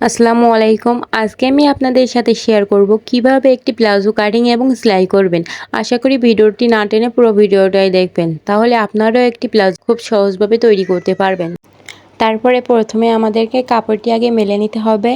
আসসালামু আলাইকুম। আজকে আমি আপনাদের সাথে শেয়ার করব কীভাবে একটি প্লাজো কাটিং এবং সেলাই করবেন। আশা করি ভিডিওটি না টেনে পুরো ভিডিওটাই দেখবেন। তাহলে আপনারাও একটি প্লাজো খুব সহজভাবে তৈরি করতে পারবেন। তারপরে প্রথমে আমাদেরকে কাপড়টি আগে মেলে নিতে হবে।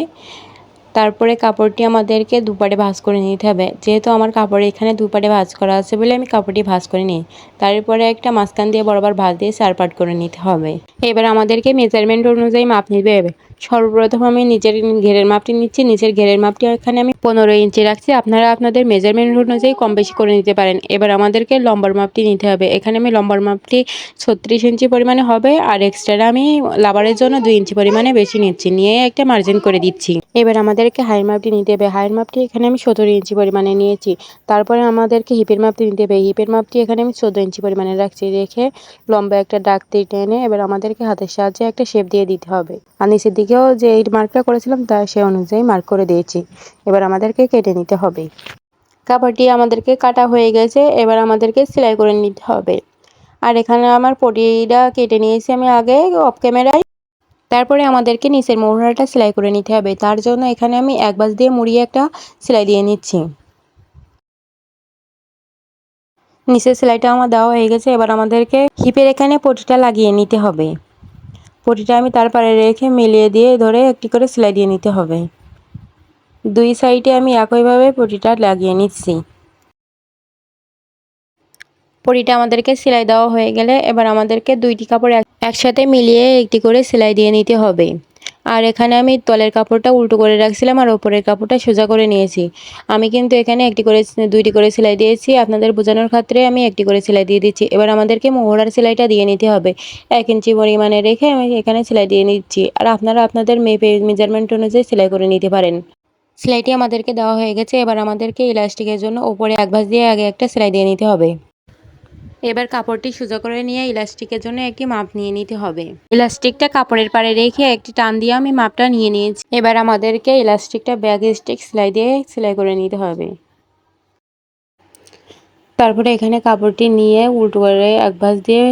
তারপরে কাপড়টি আমাদেরকে দুপারে ভাঁজ করে নিতে হবে। যেহেতু আমার কাপড় এখানে দুপারে ভাঁজ করা আছে বলে আমি কাপড়টি ভাঁজ করে নিই। তারপরে একটা মাঝখান দিয়ে বরাবর ভাঁজ দিয়ে চার পাট করে নিতে হবে। এবার আমাদেরকে মেজারমেন্ট অনুযায়ী মাপ নিতে হবে। সর্বপ্রথম আমি নিজের ঘেরের মাপটি নিচ্ছি। নিচের ঘেরের মাপটি এখানে আমি পনেরো ইঞ্চি রাখছি। আপনারা আপনাদের মেজারমেন্ট অনুযায়ী কম বেশি করে নিতে পারেন। এবার আমাদেরকে লম্বার মাপটি নিতে হবে। এখানে আমি লম্বার মাপটি ছত্রিশ ইঞ্চি পরিমাণে হবে আর এক্সট্রা আমি লাভারের জন্য দুই ইঞ্চি পরিমাণে বেশি নিচ্ছি। নিয়ে একটা মার্জিন করে দিচ্ছি। এবার আমাদেরকে হাইয়ের মাপটি নিতে হবে। হাইয়ের মাপটি এখানে আমি সতেরো ইঞ্চি পরিমাণে নিয়েছি। তারপরে আমাদেরকে হিপের মাপটি নিতে হবে। হিপের মাপটি এখানে আমি চোদ্দ ইঞ্চি পরিমাণে রাখছি। রেখে লম্বা একটা ডাক দিয়ে টেনে এবার আমাদেরকে হাতের সাহায্যে একটা শেপ দিয়ে দিতে হবে। আর নিচের দিকেও যে এই মার্কটা করেছিলাম, তা সে অনুযায়ী মার্ক করে দিয়েছি। এবার আমাদেরকে কেটে নিতে হবে। কাপড়টি আমাদেরকে কাটা হয়ে গেছে। এবার আমাদেরকে সেলাই করে নিতে হবে। আর এখানে আমার পটিটা কেটে নিয়েছি আমি আগে অফ ক্যামেরায়। তারপরে আমাদেরকে নিচের মোহরাটা সেলাই করে নিতে হবে। তার জন্য এখানে আমি এক বাস দিয়ে মুড়িয়ে একটা সেলাই দিয়ে নিচ্ছি। নিচের সেলাইটা আমার দেওয়া হয়ে গেছে। এবার আমাদেরকে হিপের এখানে পটিটা লাগিয়ে নিতে হবে। পটিটা আমি তারপরে রেখে মিলিয়ে দিয়ে ধরে একটি করে সেলাই দিয়ে নিতে হবে। দুই সাইডে আমি একইভাবে পটিটা লাগিয়ে নিচ্ছি। পটিটা আমাদেরকে সেলাই দেওয়া হয়ে গেলে এবার আমাদেরকে দুইটি কাপড় একসাথে মিলিয়ে একটি করে সেলাই দিয়ে নিতে হবে। আর এখানে আমি তলের কাপড়টা উল্টো করে রাখছিলাম আর ওপরের কাপড়টা সোজা করে নিয়েছি। আমি কিন্তু এখানে একটি করে দুইটি করে সেলাই দিয়েছি। আপনাদের বোঝানোর ক্ষেত্রে আমি একটি করে সেলাই দিয়ে দিচ্ছি। এবার আমাদেরকে মোহরার সেলাইটা দিয়ে নিতে হবে। এক ইঞ্চি পরিমাণে রেখে আমি এখানে সেলাই দিয়ে নিচ্ছি। আর আপনারা আপনাদের মেপে মেজারমেন্ট অনুযায়ী সেলাই করে নিতে পারেন। সেলাইটি আমাদেরকে দেওয়া হয়ে গেছে। এবার আমাদেরকে ইলাস্টিকের জন্য ওপরে এক ভাঁজ দিয়ে আগে একটা সেলাই দিয়ে নিতে হবে। এবার কাপড়টি সোজা করে নিয়ে ইলাস্টিকের জন্য একটি মাপ নিয়ে নিতে হবে। ইলাস্টিকটা কাপড়ের পাড়ে রেখে একটি টান দিয়ে আমি মাপটা নিয়ে নিয়েছি। এবার আমাদেরকে ইলাস্টিকটা ব্যাগ স্টিক সেলাই দিয়ে সেলাই করে নিতে হবে। তারপরে এখানে কাপড়টি নিয়ে উল্টো করে এক ভাঁজ দিয়ে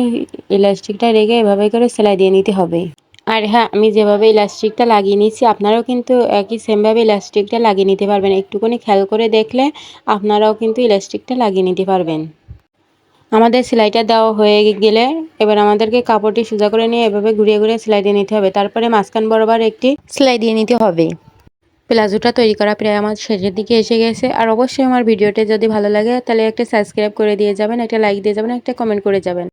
ইলাস্টিকটা রেখে এভাবে করে সেলাই দিয়ে নিতে হবে। আর হ্যাঁ আমি যেভাবে ইলাস্টিকটা লাগিয়ে নিচ্ছি আপনারাও কিন্তু একই সেমভাবে ইলাস্টিকটা লাগিয়ে নিতে পারবেন। একটুখানি খেয়াল করে দেখলে আপনারাও কিন্তু ইলাস্টিকটা লাগিয়ে নিতে পারবেন। আমাদের সেলাইটা দেওয়া হয়ে গেলে এবার আমাদেরকে কাপড়টি সোজা করে নিয়ে এভাবে ঘুরিয়ে ঘুরিয়ে সেলাই দিয়ে নিতে হবে। তারপরে মাঝখান বরাবর একটি সেলাই দিয়ে নিতে হবে। প্লাজোটা তৈরি করা প্রায় আমার শেষের দিকে এসে গেছে। আর অবশ্যই আমার ভিডিওটি যদি ভালো লাগে তাহলে একটা সাবস্ক্রাইব করে দিয়ে যাবেন, একটা লাইক দিয়ে যাবেন, একটা কমেন্ট করে যাবেন।